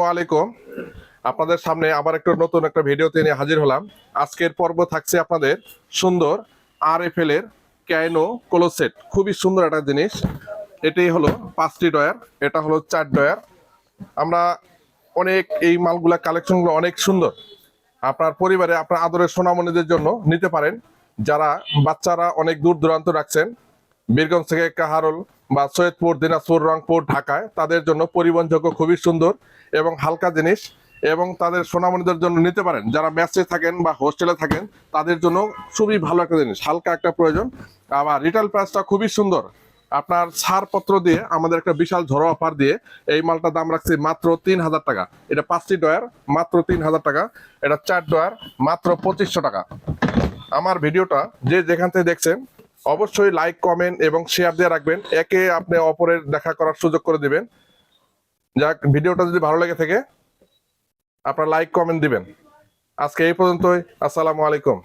আসসালামু আলাইকুম। আপনাদের সামনে আবার একটা নতুন একটা ভিডিওতে নিয়ে হাজির হলাম। আজকের পর্ব থাকছে আপনাদের সুন্দর আর এফ এর ক্যানো কোলোসেট খুবই সুন্দর একটা জিনিস। এটাই হলো পাঁচটি ডয়ার এটা হলো চার ডয়ার আমরা অনেক এই মালগুলা কালেকশনগুলো অনেক সুন্দর। আপনার পরিবারে, আপনার আদরের সোনামণিদের জন্য নিতে পারেন। যারা বাচ্চারা অনেক দূর দূরান্ত রাখছেন বীরগঞ্জ থেকে কাহারল বা সৈয়দপুর, দিনাজপুর, রংপুর, ঢাকায় তাদের জন্য পরিবহনযোগ্য খুবই সুন্দর এবং হালকা জিনিস এবং তাদের সোনামণিদের জন্য নিতে পারেন। যারা ম্যাচে থাকেন বা হোস্টেলে থাকেন, তাদের জন্য খুবই ভালো একটা জিনিস, হালকা একটা প্রয়োজন। আবার রিটেল প্রাইসটা খুবই সুন্দর। আপনার ছাড়পত্র দিয়ে আমাদের একটা বিশাল ঝড়ো অফার দিয়ে এই মালটার দাম রাখছি মাত্র তিন হাজার টাকা। এটা পাঁচটি ডয়ার মাত্র তিন হাজার টাকা। এটা চার ডয়ার মাত্র পঁচিশশো টাকা। আমার ভিডিওটা যে যেখান থেকে দেখছেন অবশ্যই লাইক কমেন্ট এবং শেয়ার দিয়ে রাখবেন। একে আপনি অপরের দেখা করার সুযোগ করে দিবেন। যাক, ভিডিওটা যদি ভালো লেগে থাকে, আপনার লাইক কমেন্ট দিবেন। আজকে এই পর্যন্তই। আসসালামু আলাইকুম।